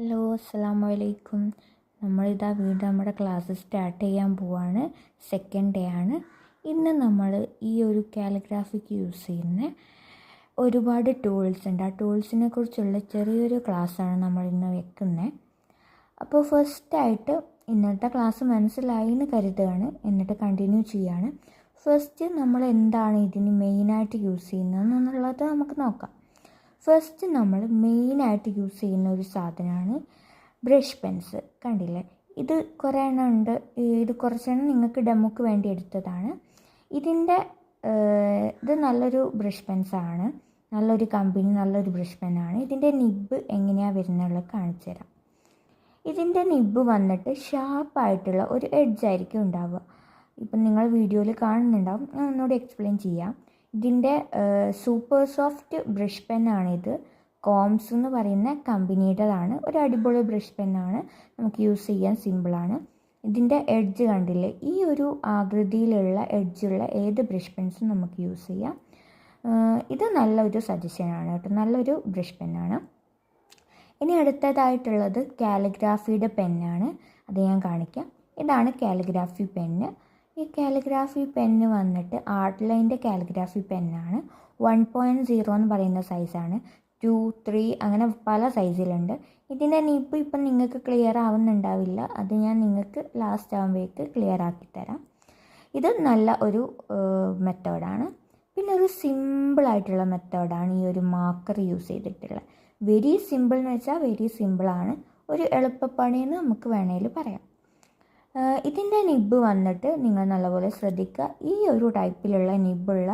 Hello അസ്സാം വലൈക്കും നമ്മളിതാ വീണ്ടും നമ്മുടെ ക്ലാസ് സ്റ്റാർട്ട് ചെയ്യാൻ പോവാണ്. സെക്കൻഡ് ഡേ ആണ്. ഇന്ന് നമ്മൾ ഈ ഒരു കാലിഗ്രാഫിക്ക് യൂസ് ചെയ്യുന്ന ഒരുപാട് ടൂൾസ് ഉണ്ട്. ആ ടൂൾസിനെ കുറിച്ചുള്ള ചെറിയൊരു ക്ലാസ്സാണ് നമ്മൾ ഇന്ന് വെക്കുന്നത് അപ്പോൾ ഫസ്റ്റായിട്ട് ഇന്നത്തെ ക്ലാസ് മനസ്സിലായി എന്ന് കരുതുകയാണ്. എന്നിട്ട് കണ്ടിന്യൂ ചെയ്യാണ്. ഫസ്റ്റ് നമ്മൾ എന്താണ് ഇതിന് മെയിനായിട്ട് യൂസ് ചെയ്യുന്നത് എന്നുള്ളത് നമുക്ക് നോക്കാം. ഫസ്റ്റ് നമ്മൾ മെയിനായിട്ട് യൂസ് ചെയ്യുന്ന ഒരു സാധനമാണ് ബ്രഷ് പെൻസ് കണ്ടില്ലേ? ഇത് കുറേ എണ്ണം ഉണ്ട്. ഇത് കുറച്ചെണ്ണം നിങ്ങൾക്ക് ഡെമോക്ക് വേണ്ടി എടുത്തതാണ്. ഇതിന്റെ ഇത് നല്ലൊരു ബ്രഷ് പെൻസാണ് നല്ലൊരു കമ്പനി നല്ലൊരു ബ്രഷ് പെന്നാണ് ഇതിന്റെ നിബ് എങ്ങനെയാണ് വരുന്നുള്ളത് കാണിച്ചു തരാം. ഇതിന്റെ നിബ് വന്നിട്ട് ഷാർപ്പായിട്ടുള്ള ഒരു എഡ്ജ് ആയിരിക്കും ഉണ്ടാവുക. ഇപ്പം നിങ്ങൾ വീഡിയോയിൽ കാണുന്നുണ്ടാവും. ഞാൻ ഒന്നുകൂടി എക്സ്പ്ലെയിൻ ചെയ്യാം. ഇതിന്റെ സൂപ്പർ സോഫ്റ്റ് ബ്രഷ് പെന്നാണിത് കോംസ് എന്ന് പറയുന്ന കമ്പനിയുടേതാണ് ഒരു അടിപൊളി ബ്രഷ് പെന്നാണ് നമുക്ക് യൂസ് ചെയ്യാൻ സിമ്പിളാണ് ഇതിന്റെ എഡ്ജ് കണ്ടില്ലേ? ഈ ഒരു ആകൃതിയിലുള്ള എഡ്ജുള്ള ഏത് ബ്രഷ് പെൻസും നമുക്ക് യൂസ് ചെയ്യാം. ഇത് നല്ലൊരു സജഷനാണ് കേട്ടോ. നല്ലൊരു ബ്രഷ് പെന്നാണ് ഇനി അടുത്തതായിട്ടുള്ളത് കാലിഗ്രാഫിയുടെ പെന്നാണ് അത് ഞാൻ കാണിക്കാം. ഇതാണ് കാലിഗ്രാഫി പെന്ന് ഈ കാലിഗ്രാഫി പെന്ന് വന്നിട്ട് ആർട്ട് ലൈന്റെ കാലിഗ്രാഫി പെന്നാണ്. വൺ പോയിന്റ് സീറോ എന്ന് പറയുന്ന സൈസാണ്. ടു ത്രീ അങ്ങനെ പല സൈസിലുണ്ട്. ഇതിന്റെ നിപ്പ് ഇപ്പം നിങ്ങൾക്ക് ക്ലിയർ ആവുന്നുണ്ടാവില്ല. അത് ഞാൻ നിങ്ങൾക്ക് ലാസ്റ്റ് ആകുമ്പോഴേക്ക് ക്ലിയർ ആക്കി ഇത് നല്ല ഒരു മെത്തേഡാണ്. പിന്നെ ഒരു സിമ്പിളായിട്ടുള്ള മെത്തേഡാണ് ഈ ഒരു മാർക്കർ യൂസ് ചെയ്തിട്ടുള്ളത്. വെരി സിമ്പിൾ എന്ന് വെച്ചാൽ വെരി സിമ്പിളാണ് ഒരു എളുപ്പപ്പണിയെന്ന് നമുക്ക് വേണമെങ്കിൽ പറയാം. ഇതിന്റെ നിബ് വന്നിട്ട് നിങ്ങൾ നല്ലപോലെ ശ്രദ്ധിക്കുക. ഈ ഒരു ടൈപ്പിലുള്ള നിബുള്ള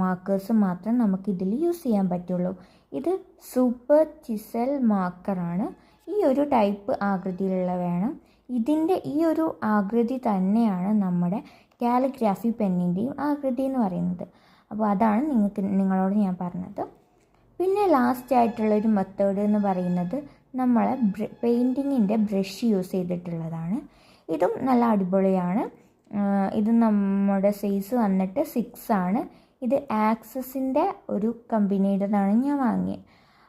മാർക്കേഴ്സ് മാത്രം നമുക്ക് ഇതിൽ യൂസ് ചെയ്യാൻ പറ്റുള്ളൂ. ഇത് സൂപ്പർ ചിസൽ മാർക്കറാണ് ഈ ഒരു ടൈപ്പ് ആകൃതിയിലുള്ള വേണം. ഇതിന്റെ ഈ ഒരു ആകൃതി തന്നെയാണ് നമ്മുടെ കാലിഗ്രാഫി പെന്നിന്റെയും ആകൃതി എന്ന് പറയുന്നത്. അപ്പോൾ അതാണ് നിങ്ങൾക്ക് നിങ്ങളോട് ഞാൻ പറഞ്ഞത്. പിന്നെ ലാസ്റ്റ് ആയിട്ടുള്ളൊരു മെത്തേഡ് എന്ന് പറയുന്നത് നമ്മളെ പെയിന്റിങ്ങിന്റെ ബ്രഷ് യൂസ് ചെയ്തിട്ടുള്ളതാണ്. ഇതും നല്ല അടിപൊളിയാണ്. ഇത് നമ്മുടെ സൈസ് വന്നിട്ട് സിക്സ് ആണ്. ഇത് ആക്സസിന്റെ ഒരു കമ്പനിയുടേതാണ് ഞാൻ വാങ്ങിയത്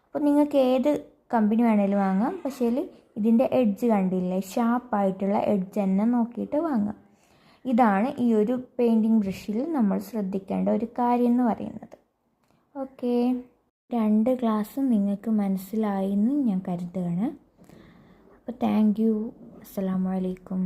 അപ്പോൾ നിങ്ങൾക്ക് ഏത് കമ്പനി വേണേലും വാങ്ങാം. പക്ഷേ ഇതിന്റെ എഡ്ജ് കണ്ടില്ലേ? ഷാർപ്പായിട്ടുള്ള എഡ്ജ് തന്നെ നോക്കിയിട്ട് വാങ്ങാം. ഇതാണ് ഈ ഒരു പെയിന്റിങ് ബ്രഷിൽ നമ്മൾ ശ്രദ്ധിക്കേണ്ട ഒരു കാര്യം എന്ന് പറയുന്നത്. ഓക്കേ രണ്ട് ക്ലാസ്സും നിങ്ങൾക്ക് മനസ്സിലായി എന്ന് ഞാൻ കരുതുകയാണ്. അപ്പോൾ താങ്ക് യു അസ്സാം വലൈക്കും